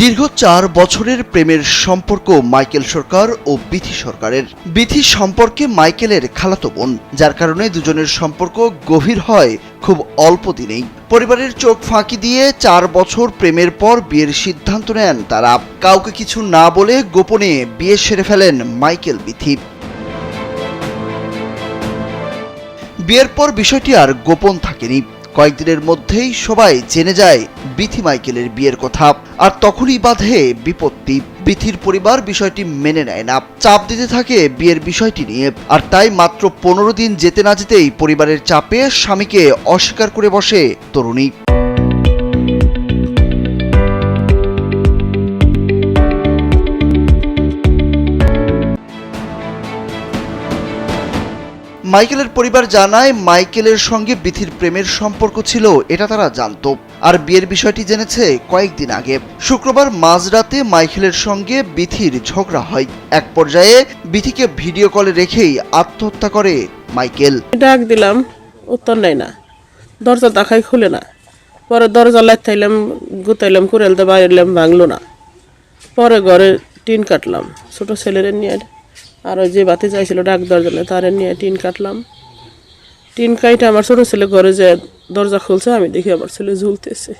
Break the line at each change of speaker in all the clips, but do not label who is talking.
দীর্ঘ চার বছরের প্রেমের সম্পর্ক মাইকেল সরকার ও বিথি সরকারের। বিথি সম্পর্কে মাইকেলের খালাতো বোন, যার কারণে দুজনের সম্পর্ক গভীর হয় খুব অল্প দিনেই। পরিবারের চোখ ফাঁকি দিয়ে চার বছর প্রেমের পর বিয়ের সিদ্ধান্ত নেন তারা। কাউকে কিছু না বলে গোপনে বিয়ে সেরে ফেলেন মাইকেল বিথি। বিয়ের পর বিষয়টি আর গোপন থাকেনি। কয়েকদিনের মধ্যেই সবাই জেনে যায় বিথি মাইকেলের বিয়ের কথা। আর তখনই বাধে বিপত্তি। বিথির পরিবার বিষয়টি মেনে নেয় না। চাপ দিতে থাকে বিয়ের বিষয়টি নিয়ে। আর তাই মাত্র পনেরো দিন যেতে না যেতেই পরিবারের চাপে স্বামীকে অস্বীকার করে বসে তরুণী। মাইকেলের পরিবার জানায়, মাইকেলের সঙ্গে বিথির প্রেমের সম্পর্ক ছিল, এটা তারা জানতো। আর বিয়ের বিষয়টি জেনেছে কয়েকদিন আগে। শুক্রবার মাঝরাতে মাইকেলের সঙ্গে বিথির ঝগড়া হয়। এক পর্যায়ে বিথিকে ভিডিও কলে রেখেই আত্মহত্যা করে মাইকেল।
ডাক দিলাম, উত্তর নেয় না। দরজা তাকাই খুলে না। পরে দরজা লাইতাইলাম, গুতাইলাম কুড়ালতে বাইরলাম ভাঙলো না। পরে ঘরে টিন কাটলাম। ছোট ছেলেরে নিয়ে আর যে বাতি চাইছিল ডাক দরজা তারে নিয়ে টিন কাটলাম। টিন কাইটা আমার ছোট ছেলে ঘরে যে দরজা খুলছে আমি দেখি আমার ছেলে ঝুলতেছে।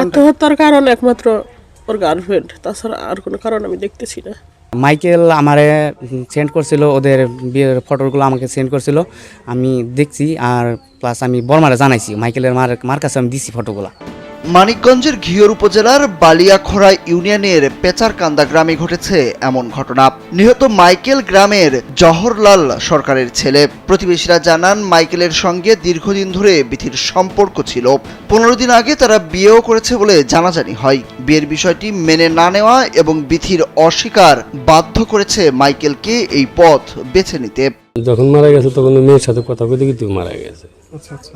আত্মহত্যার কারণ একমাত্র ওর গার্লফ্রেন্ড তাছাড়া আর কোনো কারণ আমি দেখতেছি না।
মাইকেল আমারে সেন্ড করছিল ওদের বিয়ের ফটোগুলো আমাকে সেন্ড করছিল। আমি দেখছি আর প্লাস আমি বর্মারে জানাইছি মাইকেলের মার মার কাছে আমি দিছি ফটোগুলো।
মানিকগঞ্জের ঘিওর উপজেলার বালিয়াখড়া ইউনিয়নের পেচারকান্দা গ্রামে ঘটেছে এমন ঘটনা। নিহত মাইকেল গ্রামের জহরলাল সরকারের ছেলে। প্রতিবেশীরা জানান, মাইকেলের সঙ্গে দীর্ঘদিন ধরে বিথির সম্পর্ক ছিল। পনেরো দিন আগে তারা বিয়েও করেছে বলে জানাজানি হয়। বিয়ের বিষয়টি মেনে না নেওয়া এবং বিথির অস্বীকার বাধ্য করেছে মাইকেলকে এই পথ বেছে নিতে।
যখন মারা গেছে তখন মেয়ের সাথে কথা বলতে কিন্তু মারা গেছে।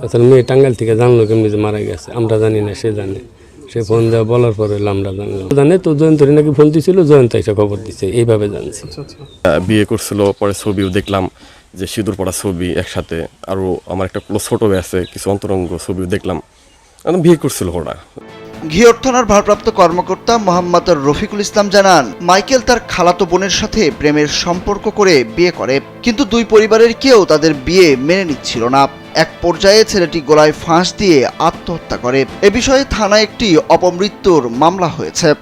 তাছাড়া মেয়ে টাঙ্গাইল থেকে জানলো কেমনি যে মারা গেছে আমরা জানি না সে জানে। সে ফোন দেওয়া বলার পরে আমরা জানলাম। জানে তো জয়ন্তরী নাকি ফোন দিছিল জয়ন্ত এসে খবর দিচ্ছে এইভাবে জানছি।
বিয়ে করছিল পরে ছবিও দেখলাম যে সিঁদুর পড়া ছবি একসাথে আরও আমার একটা ক্লোজ ফটো আছে কিছু অন্তরঙ্গ ছবিও দেখলাম। একদম বিয়ে করছিল ওরা।
ঘিওর থানার ভারপ্রাপ্ত কর্মকর্তা মোহাম্মদ রফিকুল ইসলাম জানান, মাইকেল তার খালাতো বোনের সাথে প্রেমের সম্পর্ক করে বিয়ে করে, কিন্তু দুই পরিবারের কেউ তাদের বিয়ে মেনে নিচ্ছিল না। এক পর্যায়ে ছেলেটি গলায় ফাঁস দিয়ে আত্মহত্যা করে। এ বিষয়ে থানায় একটি অপমৃত্যুর মামলা হয়েছে।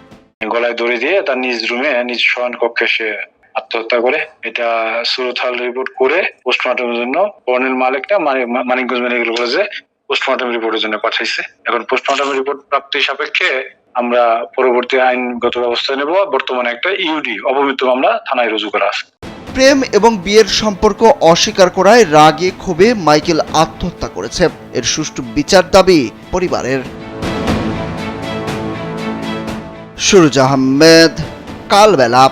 গলায় দড়ি দিয়ে তার নিজ রুমে, নিজ শয়ন কক্ষে সে আত্মহত্যা করে। এটা সুরথাল রিপোর্ট করে পোস্টমর্টমের জন্য কর্নেল মালিকটা মানি- মানিকগঞ্জ মেডিকেল কলেজে পোস্টমর্টম রিপোর্টের জন্য পাঠাইছে। এখন পোস্টমর্টম রিপোর্ট প্রাপ্তি সাপেক্ষে আমরা পরবর্তী আইনগত ব্যবস্থা নেব। বর্তমানে একটা ইউডি অপমৃত্যু মামলা থানায় রুজু করা আছে।
প্রেম এবং বিয়ের সম্পর্ক অস্বীকার করায় রাগে ক্ষোভে মাইকেল আত্মহত্যা করেছে। এর সুষ্ঠু বিচার দাবি পরিবারের। সুরজ আহমেদ, কালবেলা।